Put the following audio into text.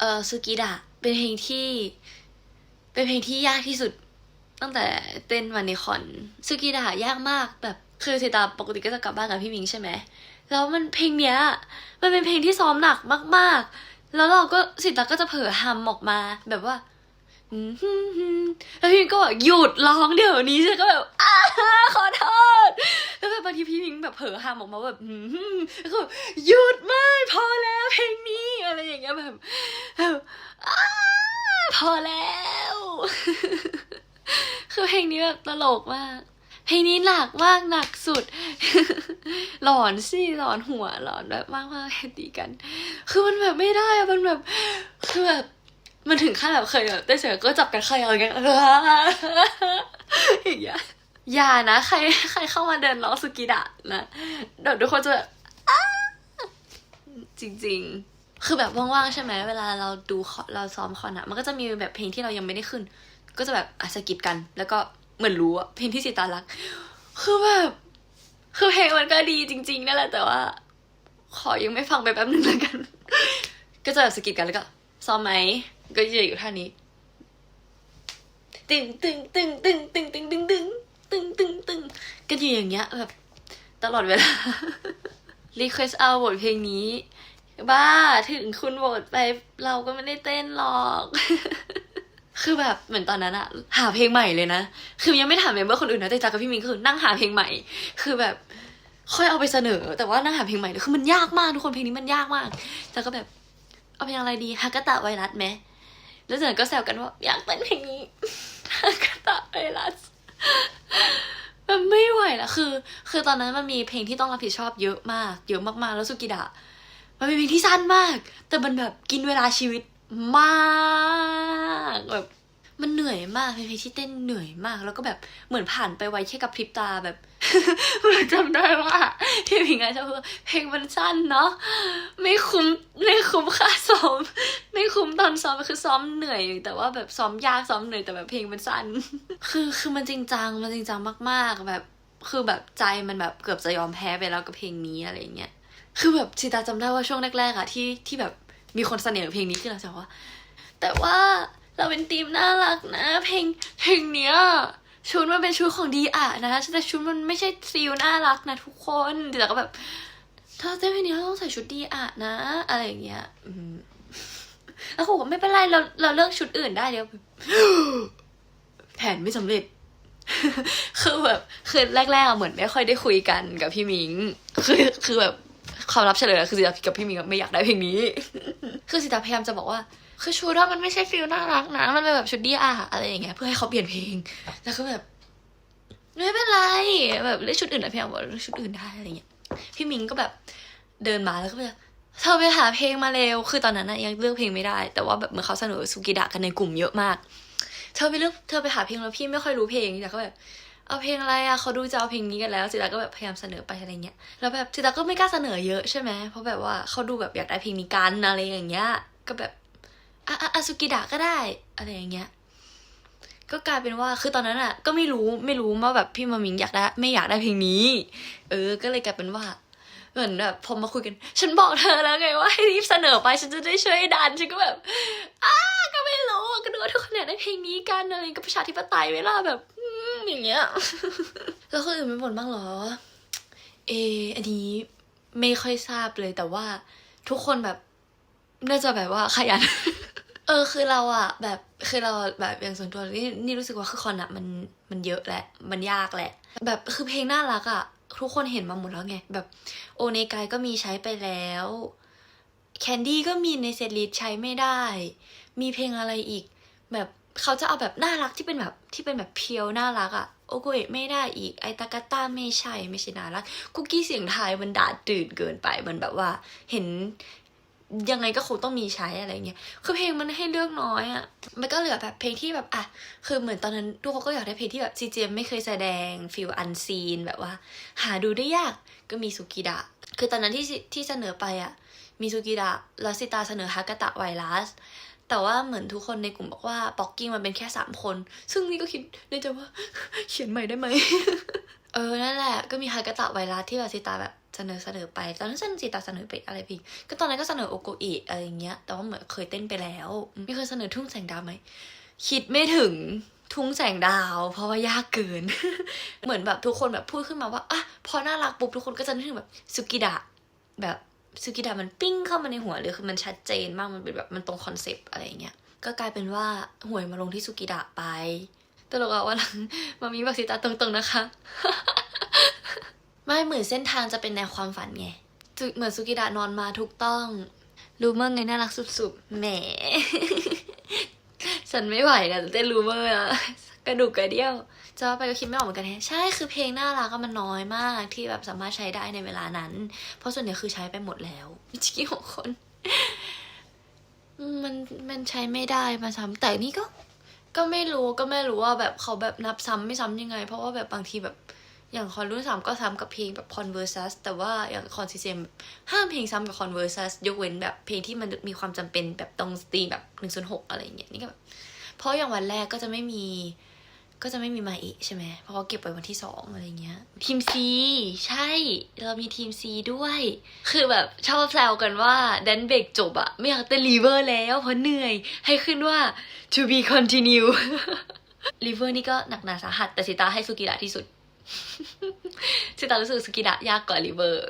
เออซูกิดะเป็นเพลงที่ เป็นเพลงที่ยากที่สุด ตั้งแต่เต้นวันในคอนซูกิดะยากมากแบบคือสิตาปกติก็จะกลับบ้านกับพี่มิงใช่ไหมแล้วมันเพลงเนี้ย มันเป็นเพลงที่ซ้อมหนักมาก ๆ แล้วเราก็สิตาก็จะเผลอฮัมออกมาแบบว่า แล้วพี่มิงก็แบอกหยุดร้องเดี๋ยวนี้ฉันก็แบบอ้าขอโทษแล้วแบบบางทีพี่มิงแบบเผลอห้ามออกมาแบบแล้วก็หยุดไม่พอแล้วเพลงนี้อะไรอย่างเงี้ยแบบอพอแล้ว คือเพลงนี้แบบตลกมากเพลงนี้หนักมากหนักสุด หลอนสิหลอนหัวหลอนแบบมากมากๆตีกัน คือมันแบบไม่ได้อะมันแบบคือแบบ มันถึงขั้นแบบเคยแบบได้เสียก็จับกันใครเอาอย่างเงี้ยอย่างเงี้ยอย่านะ ใครใครเข้ามาเดินล้อสุกิดะนะเดี๋ยวทุกคนจะแบบจริง ๆ คือแบบว่างๆใช่ไหมเวลาเราดูคอเราซ้อมคอนอะมันก็จะมีแบบเพลงที่เรายังไม่ได้ขึ้น ก็จะแบบอาสะกิดกัน แล้วก็เหมือนรู้อะเพลงที่สีตารัก คือแบบคือเพลงมันก็ดีจริง ๆนั่นแหละแต่ว่า ขอยังไม่ฟังไปแป๊บนึงแล้วกัน ก็จะแบบสกิดกันแล้วก็ซ้อมไหม ก็จะอยู่ท่านี้ ตึงตึงตึงตึงตึงตึงตึงตึงตึงตึงตึงก็อยู่อย่างเงี้ยแบบตลอดเวลารีเควสเอาบทเพลงนี้ บ้าถึงคุณโหวตไปเราก็ไม่ได้เต้นหรอก คือแบบเหมือนตอนนั้นอะหาเพลงใหม่เลยนะ คือยังไม่ถามเมมเบอร์คนอื่นนะแต่จากกับพี่มิงคือนั่งหาเพลงใหม่ คือแบบ ค่อยเอาไปเสนอ แต่ว่านั่งหาเพลงใหม่เลยคือมันยากมากทุกคนเพลงนี้มันยากมากแต่ก็แบบ เอาเพลงอะไรดีฮากาตะไวรัสไหม แล้วเสนอก็แซวกันว่าอยากเต้นเพลงนี้ฮากาตะไวรัสมันไม่ไหวละคือ คือตอนนั้นมันมีเพลงที่ต้องรับผิดชอบเยอะมาก เยอะมากๆ แล้วสุกิดะมันเป็นเพลงที่สั้นมาก แต่มันแบบกินเวลาชีวิตมากแบบมันเหนื่อยมากเป็นเพลงที่เต้นเหนื่อยมาก แล้วก็แบบเหมือนผ่านไปไวแค่กับพริบตาแบบจำได้ว่าที่พิงอาจะพูดว่าเพลงมันสั้นเนาะไม่คุ้มค่าซ้อม ไม่คุ้มตอน ซ้อมคือซ้อมเหนื่อย แต่ว่าแบบซ้อมยากซ้อมเหนื่อยแต่แบบเพลงมันสั้น คือคือมันจริงจังมันจริงจังมากๆ แบบคือแบบใจมันแบบเกือบจะยอมแพ้ไปแล้วกับเพลงนี้อะไรเงี้ย คือแบบชิตาจำได้ว่าช่วงแรกๆอะที่ที่แบบมีคนเสนอเพลงนี้ขึ้นเราจะว่า แต่ว่าเราเป็นทีมน่ารักนะ เพลงเพลงเนี้ยชุดมันเป็นชุดของดีอะนะแต่ชุดมันไม่ใช่ซีลน่ารักนะทุกคนแต่ก็แบบถ้าเต้นเพลงนี้เราต้องใส่ชุดดีอะนะ อะไรอย่างเงี้ย แล้วเขาบอกไม่เป็นไรเราเราเลือกชุดอื่นได้เดี๋ยวแผนไม่สำเร็จ คือแบบคือแรกๆเหมือนไม่ค่อยได้คุยกันกับพี่มิง คือคือแบบความลับเฉลยคือสิตากับพี่มิงไม่อยากได้เพลงนี้ คือสิตาพยายามจะบอกว่า คือชุดว่ามันไม่ใช่ฟิลน่ารักนะมันเป็นแบบชุดดีอะอะไรอย่างเงี้ยเพื่อให้เขาเปลี่ยนเพลง แล้วก็แบบไม่เป็นไรแบบเลือกชุดอื่นอะพยายามบอกเลือกชุดอื่นได้อะไรเงี้ยพี่มิงก็แบบเดินมาแล้วก็แบบ เธอไปหาเพลงมาเร็ว คือตอนนั้นนะยังเลือกเพลงไม่ได้ แต่ว่าแบบเหมือนเขาเสนอสุกิดะกันในกลุ่มเยอะมาก เธอไปเลือกเธอไปหาเพลงแล้วพี่ไม่ค่อยรู้เพลงแต่ก็แบบเอาเพลงอะไรอะเขาดูจะเอาเพลงนี้กันแล้วสิตาก็แบบพยายามเสนอไปอะไรเงี้ย แล้วแบบสิตาก็ไม่กล้าเสนอเยอะใช่ไหมเพราะแบบว่าเขาดูแบบอยากได้เพลงนี้กันอะไรอย่างเงี้ย ก็แบบอะอะอะสุกิดะก็ได้อะไรอย่างเงี้ย ก็กลายเป็นว่าคือตอนนั้นอะก็ไม่รู้ไม่รู้ว่าแบบพี่มามิงอยากได้ไม่อยากได้เพลงนี้ เออ ก็เลยกลายเป็นว่า เหมือนแบบพอมาคุยกัน ฉันบอกเธอแล้วไงว่าให้รีบเสนอไปฉันจะได้ช่วยดัน ฉันก็แบบอ้าก็ไม่รู้ก็นึกว่าทุกคนอยากได้เพลงนี้กันอะไรก็ประชาธิปไตยเวลาแบบอย่างเงี้ยแล้วคนอื่นไม่บ่นบ้างเหรอ เอออันนี้ไม่ค่อยทราบเลยแต่ว่าทุกคนแบบน่าจะแบบว่าขยัน เออคือเราอะแบบคือเราแบบอย่างส่วนตัวนี่นี่รู้สึกว่าคือคอนอะมันมันเยอะแหละ มันยากแหละ แบบคือเพลงน่ารักอะ ทุกคนเห็นมาหมดแล้วไง แบบโอเนกายก็มีใช้ไปแล้วแคนดี้ก็มีในเซตลิสใช้ไม่ได้ มีเพลงอะไรอีก แบบเขาจะเอาแบบน่ารักที่เป็นแบบที่เป็นแบบเพียวน่ารักอะโอโกเอะไม่ได้อีกไอตากาต้าไม่ใช่ไม่ใช่น่ารัก คุกกี้เสียงไทยมันด่าตื่นเกินไปมันแบบว่า เห็น ยังไงก็คงต้องมีใช้อะไรเงี้ย คือเพลงมันให้เลือกน้อยอะ่ะ มันก็เหลือแบบเพลงที่แบบอะ คือเหมือนตอนนั้นทุกคนก็อยากได้เพลงที่แบบซีเจมไม่เคยแสดงฟิลอันซีนแบบว่า หาดูได้ยากก็มีสุกิดะ คือตอนนั้นที่ที่เสนอไปอะ่ะ มีสุกิดะล้วสิตาเสนอฮากาตะไวรัส แต่ว่าเหมือนทุกคนในกลุ่มบอกว่าป๊อกกิ้งมันเป็นแค่สามคน ซึ่งนี่ก็คิดในใจว่าเขียนใหม่ได้ไหม เออ นั่นแหละ ก็มีฮากาตะไวรัสที่แบบสิตาแบบ สเสนอเสนอไป ตอนนั้นเซนจิตาเสนอไปอะไรพี่ก็ตอนนั้นก็เสนอโอโกอิอะไรอย่างเงี้ย แต่ว่าเหมือนเคยเต้นไปแล้วไม่เคยเสนอทุ่งแสงดาวไหมคิดไม่ถึงทุ่งแสงดาว เพราะว่ายากเกิน เหมือนแบบทุกคนแบบพูดขึ้นมาว่าอะพอน่ารักปุ๊บทุกคนก็จะนึกถึงแบบสุกิดะแบบสุกิดะมันปิ้งเข้ามาในหัวเลยคือมันชัดเจนมากมันเป็นแบบมันตรงคอนเซปต์อะไรอย่างเงี้ยก็กลายเป็นว่าหวยมาลงที่สุกิดะไปตลกอะวันหลังมามีบักซิตาตรงๆนะคะ ไม่เหมือนเส้นทางจะเป็นแนวความฝันไงเหมือนสุกิดะนอนมาถูกต้อง รูเมื่อไงน่ารักสุดๆแหม ฉันไม่ไหวนะเต้นรูเมื่อะกระดูกกระเดี่ยวจะว่าไปก็คิดไม่ออกเหมือนกันแฮะใช่คือเพลงน่ารักอะมันน้อยมากที่แบบสามารถใช้ได้ในเวลานั้น เพราะส่วนใหญ่คือใช้ไปหมดแล้วชิกี้ของคน มันมันใช้ไม่ได้มาซ้ำแต่นี่ก็ ก็ไม่รู้ก็ไม่รู้ว่าแบบเขาแบบนับซ้ำไม่ซ้ำยังไง เพราะว่าแบบบางทีแบบ อย่างคอนรุ่นสามก็ซ้ำกับเพลงแบบ conversus แต่ว่าอย่างคอนซีเซมห้ามเพลงซ้ำกับ conversus ยกเว้นแบบเพลงที่มันมีความจำเป็นแบบตรงสตรีแบบหนึ่งส่วนหกอะไรอย่างเงี้ยนี่ก็แบบเพราะอย่างวันแรกก็จะไม่มี ก็จะไม่มีมาเอะใช่ไหมเพราะเขาเก็บไว้วันที่สองอะไรเงี้ย ทีมซีใช่ เรามีทีมซีด้วย คือแบบชอบแซวกันว่าแดนเบรกจบอะไม่อยากเต้นรีเวอร์แล้วเพราะเหนื่อย ให้ขึ้นว่า to be continue รีเวอร์นี่ก็หนักหนาสาหัสแต่สิตาให้สุกิระที่สุด สิตารู้สึกสกิดะยากกว่าริเวอร์